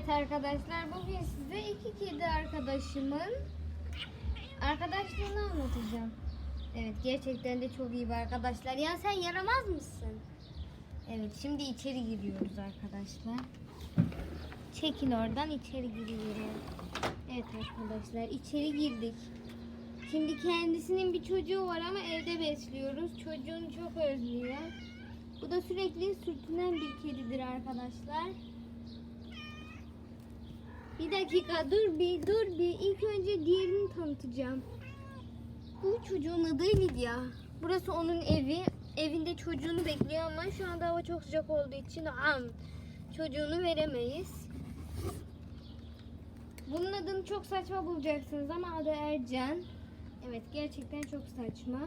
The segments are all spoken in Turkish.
Evet arkadaşlar bugün size iki kedi arkadaşımın arkadaşlığını anlatacağım. Evet gerçekten de çok iyi bir arkadaşlar. Ya sen yaramaz mısın? Evet şimdi içeri giriyoruz arkadaşlar. Çekil oradan içeri giriyoruz. Evet arkadaşlar içeri girdik. Şimdi kendisinin bir çocuğu var ama evde besliyoruz. Çocuğunu çok özlüyor. Bu da sürekli sürtünen bir kedidir arkadaşlar. Bir dakika dur bir dur bir. İlk önce diğerini tanıtacağım. Bu çocuğun adı Lydia. Burası onun evi. Evinde çocuğunu bekliyor ama şu anda hava çok sıcak olduğu için am, çocuğunu veremeyiz. Bunun adını çok saçma bulacaksınız ama adı Ercan. Evet gerçekten çok saçma.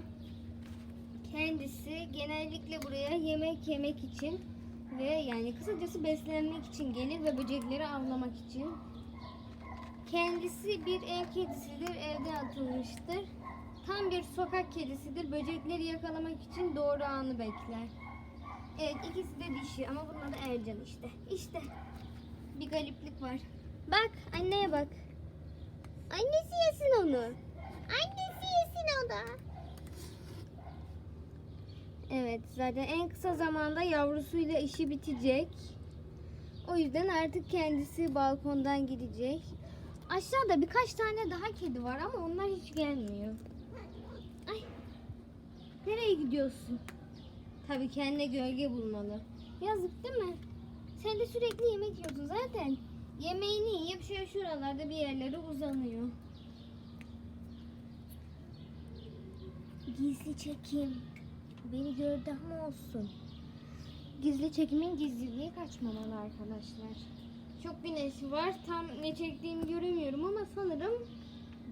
Kendisi genellikle buraya yemek yemek için ve yani kısacası beslenmek için gelir ve böcekleri avlamak için. Kendisi bir ev kedisidir, evde atılmıştır. Tam bir sokak kedisidir. Böcekleri yakalamak için doğru anı bekler. Evet ikisi de dişi ama bunun adı Ercan işte. İşte bir gariplik var. Bak anneye bak. Annesi yesin onu. Annesi yesin o da. Evet zaten en kısa zamanda yavrusuyla işi bitecek. O yüzden artık kendisi balkondan gidecek. Aşağıda birkaç tane daha kedi var ama onlar hiç gelmiyor. Ay. Nereye gidiyorsun? Tabii kendine gölge bulmalı. Yazık değil mi? Sen de sürekli yemek yiyorsun zaten. Yemeğini yiyip şöyle şuralarda bir yerlere uzanıyor. Gizli çekim. Beni gördü ama olsun. Gizli çekimin gizliliği kaçmamalı arkadaşlar. Çok güneş var. Tam ne çektiğimi göremiyorum ama sanırım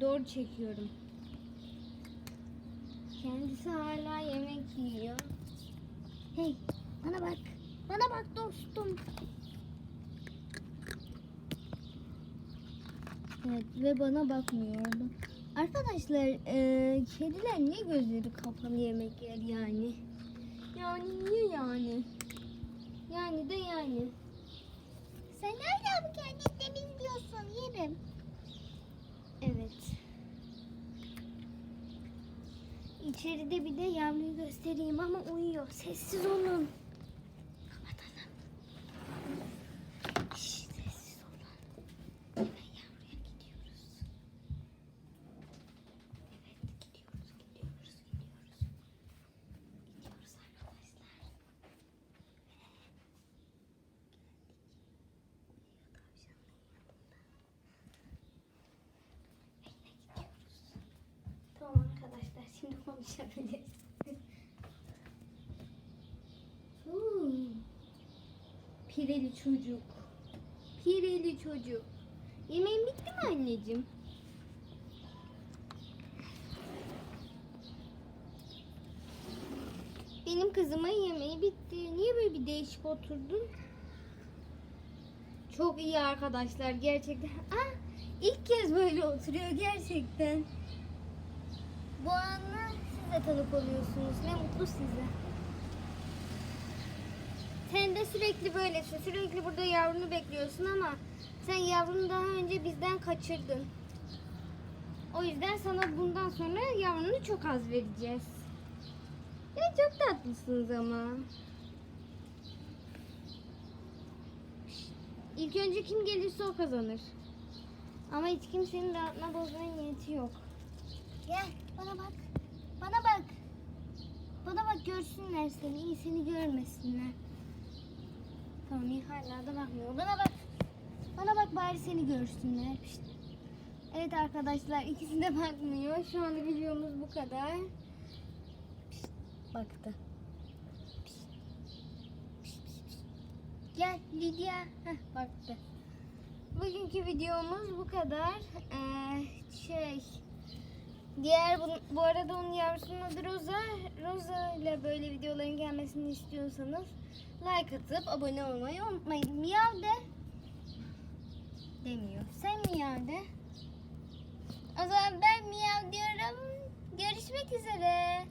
doğru çekiyorum. Kendisi hala yemek yiyor. Hey bana bak. Bana bak dostum. Evet ve bana bakmıyordu. Arkadaşlar eee, kediler niye gözleri kapalı yemek yer yani? Yani niye yani? Yani de yani. Sen nereden kendini temizliyorsun yerim. Evet. İçeride bir de yavruyu göstereyim ama uyuyor. Sessiz olun. Kapatalım. Şş, sessiz olun. Hemen yavruya gidiyoruz. Evet gidiyoruz, gidiyoruz, gidiyoruz. Gidiyoruz arkadaşlar. Tamam arkadaşlar şimdi konuşabiliriz. Hmm. Pireli çocuk. Pireli çocuk. Yemeğin bitti mi anneciğim? Benim kızımın yemeği bitti. Niye böyle bir değişik oturdun? Çok iyi arkadaşlar gerçekten. Aa, ilk kez böyle oturuyor gerçekten. Bu anı de tanık oluyorsunuz. Ne mutlu size. Sen de sürekli böylesin. Sürekli burada yavrunu bekliyorsun ama sen yavrunu daha önce bizden kaçırdın. O yüzden sana bundan sonra yavrunu çok az vereceğiz. Ya çok tatlısınız ama. İlk önce kim gelirse o kazanır. Ama hiç kimsenin rahatına bozmaya niyeti yok. Gel bana bak. Bana bak. Bana bak görsünler seni. iyi seni görmesinler. Tamam iyi hala da bakmıyor. Bana bak. Bana bak bari seni görsünler. Pişt. Evet arkadaşlar ikisi de bakmıyor. Şu anda videomuz bu kadar. Pişt, baktı. Pişt, pişt. Gel Lidya. Heh, baktı. Bugünkü videomuz bu kadar. Ee, şey Diğer bu, bu arada onun yavrusunun adı Rosa. Rosa ile böyle videoların gelmesini istiyorsanız like atıp abone olmayı unutmayın. Miyav de. Demiyor. Sen miyav de. O zaman ben miyav diyorum. Görüşmek üzere.